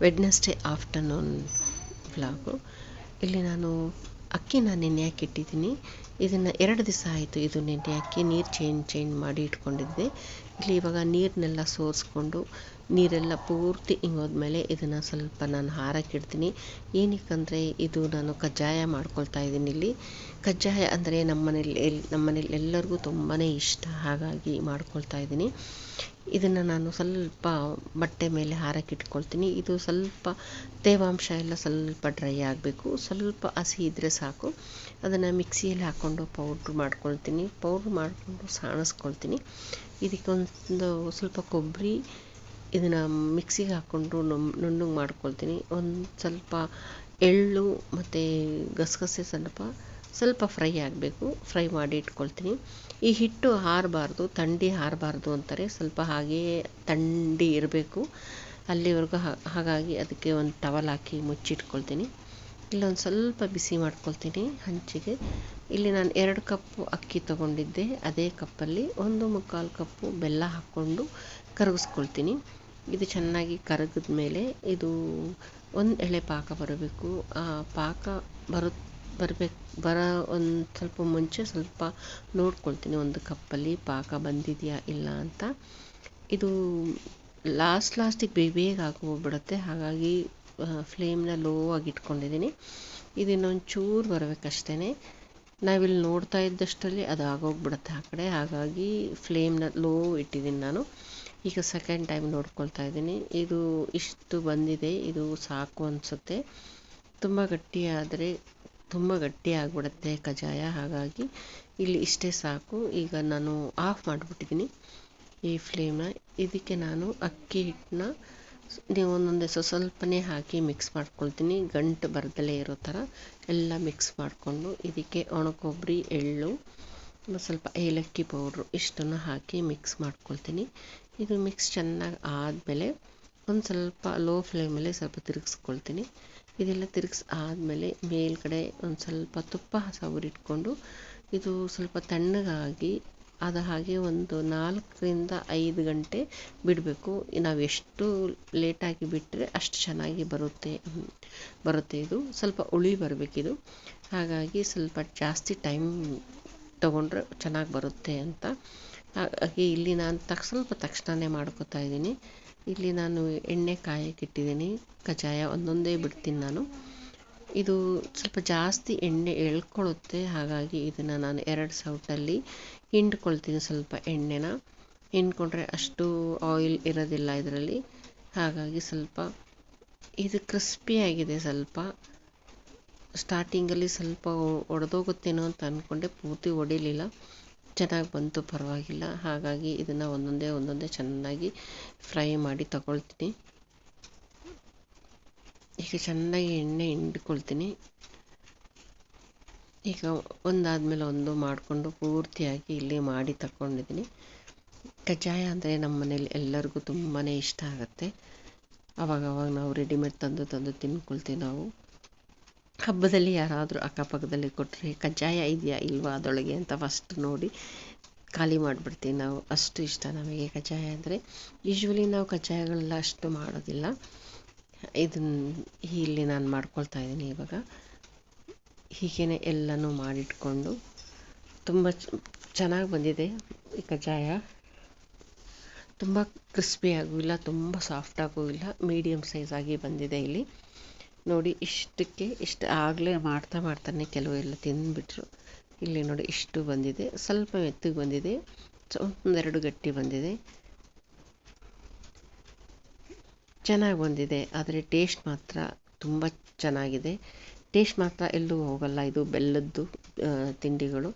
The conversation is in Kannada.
ವೆಡ್ನೆಸ್ಡೇ ಆಫ್ಟರ್ನೂನ್ ವ್ಲಾಗು ಇಲ್ಲಿ ನಾನು ಅಕ್ಕಿನ ನೆನೆ ಹಾಕಿಟ್ಟಿದ್ದೀನಿ ಇದನ್ನು ಎರಡು ದಿವಸ ಆಯಿತು ಇದು ನೆನೆ ಹಾಕಿ ನೀರು ಚೇಂಜ್ ಚೇಂಜ್ ಮಾಡಿ ಇಟ್ಕೊಂಡಿದ್ದೆ. ಇಲ್ಲಿ ಇವಾಗ ನೀರನ್ನೆಲ್ಲ ಸೋರಿಸ್ಕೊಂಡು ನೀರೆಲ್ಲ ಪೂರ್ತಿ ಇಂಗೋದ್ಮೇಲೆ ಇದನ್ನು ಸ್ವಲ್ಪ ನಾನು ಹಾರಕ್ಕಿಡ್ತೀನಿ. ಏನಕ್ಕಂದರೆ ಇದು ನಾನು ಕಜ್ಜಾಯ ಮಾಡ್ಕೊಳ್ತಾ ಇದ್ದೀನಿ ಇಲ್ಲಿ. ಕಜ್ಜಾಯ ಅಂದರೆ ನಮ್ಮನೇಲಿ ಎಲ್, ನಮ್ಮ ಮನೇಲಿ ಎಲ್ಲರಿಗೂ ತುಂಬಾ ಇಷ್ಟ ಹಾಗಾಗಿ ಮಾಡ್ಕೊಳ್ತಾ ಇದ್ದೀನಿ. ಇದನ್ನು ನಾನು ಸ್ವಲ್ಪ ಬಟ್ಟೆ ಮೇಲೆ ಹಾರಕ್ಕಿಟ್ಕೊಳ್ತೀನಿ. ಇದು ಸ್ವಲ್ಪ ತೇವಾಂಶ ಎಲ್ಲ ಸ್ವಲ್ಪ ಡ್ರೈ ಆಗಬೇಕು. ಸ್ವಲ್ಪ ಹಸಿ ಇದ್ದರೆ ಸಾಕು. ಅದನ್ನು ಮಿಕ್ಸಿಯಲ್ಲಿ ಹಾಕ್ಕೊಂಡು ಪೌಡ್ರ್ ಮಾಡ್ಕೊಳ್ತೀನಿ. ಪೌಡ್ರ್ ಮಾಡಿಕೊಂಡು ಸಾಣಿಸ್ಕೊಳ್ತೀನಿ. ಇದಕ್ಕೊಂದು ಸ್ವಲ್ಪ ಕೊಬ್ಬರಿ ಇದನ್ನು ಮಿಕ್ಸಿಗೆ ಹಾಕ್ಕೊಂಡು ನುಣ್ಣಗೆ ಮಾಡ್ಕೊಳ್ತೀನಿ. ಒಂದು ಸ್ವಲ್ಪ ಎಳ್ಳು ಮತ್ತು ಗಸಗಸೆ ಸ್ವಲ್ಪ ಸ್ವಲ್ಪ ಫ್ರೈ ಆಗಬೇಕು. ಫ್ರೈ ಮಾಡಿ ಇಟ್ಕೊಳ್ತೀನಿ. ಈ ಹಿಟ್ಟು ಹಾರಬಾರ್ದು, ಥಂಡಿ ಹಾರಬಾರ್ದು ಅಂತಾರೆ. ಸ್ವಲ್ಪ ಹಾಗೆಯೇ ಥಂಡಿ ಇರಬೇಕು. ಅಲ್ಲಿವರೆಗೂ ಹಾಗಾಗಿ ಅದಕ್ಕೆ ಒಂದು ಟವಲ್ ಹಾಕಿ ಮುಚ್ಚಿಟ್ಕೊಳ್ತೀನಿ. ಇಲ್ಲೊಂದು ಸ್ವಲ್ಪ ಬಿಸಿ ಮಾಡ್ಕೊಳ್ತೀನಿ ಹಂಚಿಗೆ. ಇಲ್ಲಿ ನಾನು ಎರಡು ಕಪ್ಪು ಅಕ್ಕಿ ತೊಗೊಂಡಿದ್ದೆ. ಅದೇ ಕಪ್ಪಲ್ಲಿ ಒಂದು ಮುಕ್ಕಾಲು ಕಪ್ಪು ಬೆಲ್ಲ ಹಾಕ್ಕೊಂಡು ಕರಗಿಸ್ಕೊಳ್ತೀನಿ. ಇದು ಚೆನ್ನಾಗಿ ಕರಗಿದ ಮೇಲೆ ಇದು ಒಂದು ಎಳೆ ಪಾಕ ಬರಬೇಕು. ಆ ಪಾಕ ಬರು, ಬರಬೇಕು, ಬರೋ ಒಂದು ಸ್ವಲ್ಪ ಮುಂಚೆ ಸ್ವಲ್ಪ ನೋಡ್ಕೊಳ್ತೀನಿ ಒಂದು ಕಪ್ಪಲ್ಲಿ ಪಾಕ ಬಂದಿದೆಯಾ ಇಲ್ಲ ಅಂತ. ಇದು ಲಾಸ್ಟ್ ಲಾಸ್ಟಿಗೆ ಬೇಗ ಬೇಗ ಆಗೋಗ್ಬಿಡುತ್ತೆ. ಹಾಗಾಗಿ ಫ್ಲೇಮ್ನ ಲೋ ಆಗಿ ಇಟ್ಕೊಂಡಿದ್ದೀನಿ. ಇದನ್ನೊಂದು ಚೂರು ಬರಬೇಕಷ್ಟೇ ನಾವಿಲ್ಲಿ ನೋಡ್ತಾ ಇದ್ದಷ್ಟರಲ್ಲಿ ಅದು ಆಗೋಗ್ಬಿಡುತ್ತೆ ಆ ಕಡೆ. ಹಾಗಾಗಿ ಫ್ಲೇಮ್ನ ಲೋ ಇಟ್ಟಿದ್ದೀನಿ ನಾನು. ಈಗ ಸೆಕೆಂಡ್ ಟೈಮ್ ನೋಡ್ಕೊಳ್ತಾ ಇದ್ದೀನಿ. ಇದು ಇಷ್ಟು ಬಂದಿದೆ. ಇದು ಸಾಕು ಅನಿಸುತ್ತೆ. ತುಂಬ ಗಟ್ಟಿಯಾದರೆ ತುಂಬ ಗಟ್ಟಿ ಆಗಿಬಿಡುತ್ತೆ ಕಜ್ಜಾಯ. ಹಾಗಾಗಿ ಇಲ್ಲಿ ಇಷ್ಟೇ ಸಾಕು. ಈಗ ನಾನು ಆಫ್ ಮಾಡಿಬಿಟ್ಟಿದ್ದೀನಿ ಈ ಫ್ಲೇಮ್ನ. ಇದಕ್ಕೆ ನಾನು ಅಕ್ಕಿ ಹಿಟ್ಟನ್ನ ನೀವು ಸೊ ಸ್ವಲ್ಪನೇ ಹಾಕಿ ಮಿಕ್ಸ್ ಮಾಡ್ಕೊಳ್ತೀನಿ. ಗಂಟು ಬರದಲ್ಲೇ ಇರೋ ಥರ ಎಲ್ಲ ಮಿಕ್ಸ್ ಮಾಡಿಕೊಂಡು ಇದಕ್ಕೆ ಒಣಕೊಬ್ಬರಿ, ಎಳ್ಳು ಸ್ವಲ್ಪ ಏಲಕ್ಕಿ ಪೌಡ್ರು ಇಷ್ಟನ್ನು ಹಾಕಿ ಮಿಕ್ಸ್ ಮಾಡ್ಕೊಳ್ತೀನಿ. ಇದು ಮಿಕ್ಸ್ ಚೆನ್ನಾಗಿ ಆದಮೇಲೆ ಒಂದು ಸ್ವಲ್ಪ ಲೋ ಫ್ಲೇಮಲ್ಲಿ ಸ್ವಲ್ಪ ತಿರುಗಿಸ್ಕೊಳ್ತೀನಿ. ಇದೆಲ್ಲ ತಿರುಗಿಸಿ ಆದಮೇಲೆ ಮೇಲ್ಗಡೆ ಒಂದು ಸ್ವಲ್ಪ ತುಪ್ಪ ಸವರಿಟ್ಕೊಂಡು ಇದು ಸ್ವಲ್ಪ ತಣ್ಣಗಾಗಿ ಅದು ಹಾಗೆ ಒಂದು ನಾಲ್ಕರಿಂದ ಐದು ಗಂಟೆ ಬಿಡಬೇಕು. ನಾವು ಎಷ್ಟು ಲೇಟಾಗಿ ಬಿಟ್ಟರೆ ಅಷ್ಟು ಚೆನ್ನಾಗಿ ಬರುತ್ತೆ. ಬರುತ್ತೆ ಇದು. ಸ್ವಲ್ಪ ಉಳಿ ಬರಬೇಕಿದು. ಹಾಗಾಗಿ ಸ್ವಲ್ಪ ಜಾಸ್ತಿ ಟೈಮ್ ತಗೊಂಡ್ರೆ ಚೆನ್ನಾಗಿ ಬರುತ್ತೆ ಅಂತ. ಹಾಗಾಗಿ ಇಲ್ಲಿ ನಾನು ತಕ್, ಸ್ವಲ್ಪ ತಕ್ಷಣನೇ ಮಾಡ್ಕೋತಾ ಇದ್ದೀನಿ. ಇಲ್ಲಿ ನಾನು ಎಣ್ಣೆ ಕಾಯಕ್ಕಿಟ್ಟಿದ್ದೀನಿ ಕಜ್ಜಾಯ ಒಂದೊಂದೇ ಬಿಡ್ತೀನಿ ನಾನು. ಇದು ಸ್ವಲ್ಪ ಜಾಸ್ತಿ ಎಣ್ಣೆ ಎಳ್ಕೊಳ್ಳುತ್ತೆ ಹಾಗಾಗಿ ಇದನ್ನು ನಾನು ಎರಡು ಸೌಟಲ್ಲಿ ಹಿಂಡ್ಕೊಳ್ತೀನಿ ಸ್ವಲ್ಪ ಎಣ್ಣೆನ. ಹಿಂಡ್ಕೊಂಡ್ರೆ ಅಷ್ಟು ಆಯಿಲ್ ಇರೋದಿಲ್ಲ ಇದರಲ್ಲಿ. ಹಾಗಾಗಿ ಸ್ವಲ್ಪ ಇದು ಕ್ರಿಸ್ಪಿಯಾಗಿದೆ ಸ್ವಲ್ಪ. ಸ್ಟಾರ್ಟಿಂಗಲ್ಲಿ ಸ್ವಲ್ಪ ಒಡೆದೋಗುತ್ತೇನೋ ಅಂತ ಅಂದ್ಕೊಂಡೆ ಪೂರ್ತಿ ಒಡಿಲಿಲ್ಲ. ಚೆನ್ನಾಗಿ ಬಂತು, ಪರವಾಗಿಲ್ಲ. ಹಾಗಾಗಿ ಇದನ್ನು ಒಂದೊಂದೇ ಒಂದೊಂದೇ ಚೆನ್ನಾಗಿ ಫ್ರೈ ಮಾಡಿ ತಗೊಳ್ತೀನಿ. ಈಗ ಚೆನ್ನಾಗಿ ಎಣ್ಣೆ ಹಿಂಡ್ಕೊಳ್ತೀನಿ. ಈಗ ಒಂದಾದಮೇಲೆ ಒಂದು ಮಾಡಿಕೊಂಡು ಪೂರ್ತಿಯಾಗಿ ಇಲ್ಲಿ ಮಾಡಿ ತಗೊಂಡಿದ್ದೀನಿ ಕಜ್ಜಾಯ ಅಂದರೆ ನಮ್ಮ ಮನೇಲಿ ಎಲ್ಲರಿಗೂ ತುಂಬಾ ಇಷ್ಟ ಆಗುತ್ತೆ. ಅವಾಗವಾಗ ನಾವು ರೆಡಿಮೇಡ್ ತಂದು ತಂದು ತಿನ್ಕೊಳ್ತೀವಿ ನಾವು. ಹಬ್ಬದಲ್ಲಿ ಯಾರಾದರೂ ಅಕ್ಕಪಕ್ಕದಲ್ಲಿ ಕೊಟ್ಟರೆ ಕಜ್ಜಾಯ ಇದೆಯಾ ಇಲ್ವಾ ಅದೊಳಗೆ ಅಂತ ಫಸ್ಟ್ ನೋಡಿ ಖಾಲಿ ಮಾಡಿಬಿಡ್ತೀವಿ ನಾವು. ಅಷ್ಟು ಇಷ್ಟ ನಮಗೆ ಕಜ್ಜಾಯ ಅಂದರೆ. ಯೂಶ್ವಲಿ ನಾವು ಕಜ್ಜಾಯಗಳೆಲ್ಲ ಅಷ್ಟು ಮಾಡೋದಿಲ್ಲ. ಇದನ್ನು ಇಲ್ಲಿ ನಾನು ಮಾಡ್ಕೊಳ್ತಾ ಇದ್ದೀನಿ ಇವಾಗ. ಹೀಗೇ ಎಲ್ಲನೂ ಮಾಡಿಟ್ಕೊಂಡು ತುಂಬ ಚೆನ್ನಾಗಿ ಬಂದಿದೆ ಈ ಕಜ್ಜಾಯ. ತುಂಬ ಕ್ರಿಸ್ಪಿಯಾಗೂ ಇಲ್ಲ, ತುಂಬ ಸಾಫ್ಟಾಗೂ ಇಲ್ಲ ಮೀಡಿಯಮ್ ಸೈಜಾಗಿ ಬಂದಿದೆ ಇಲ್ಲಿ. ನೋಡಿ ಇಷ್ಟಕ್ಕೆ ಇಷ್ಟು ಆಗಲೇ ಮಾಡ್ತಾ ಮಾಡ್ತಾನೆ ಕೆಲವು ಎಲ್ಲ ತಿಂದುಬಿಟ್ರು. ಇಲ್ಲಿ ನೋಡಿ ಇಷ್ಟು ಬಂದಿದೆ, ಸ್ವಲ್ಪ ಮೆತ್ತಗೆ ಬಂದಿದೆ ಒಂದೆರಡು ಗಟ್ಟಿ ಬಂದಿದೆ. ಚೆನ್ನಾಗಿ ಬಂದಿದೆ ಆದರೆ ಟೇಸ್ಟ್ ಮಾತ್ರ ತುಂಬ ಚೆನ್ನಾಗಿದೆ. ಟೇಸ್ಟ್ ಮಾತ್ರ ಎಲ್ಲೂ ಹೋಗಲ್ಲ ಇದು ಬೆಲ್ಲದ್ದು ತಿಂಡಿಗಳು.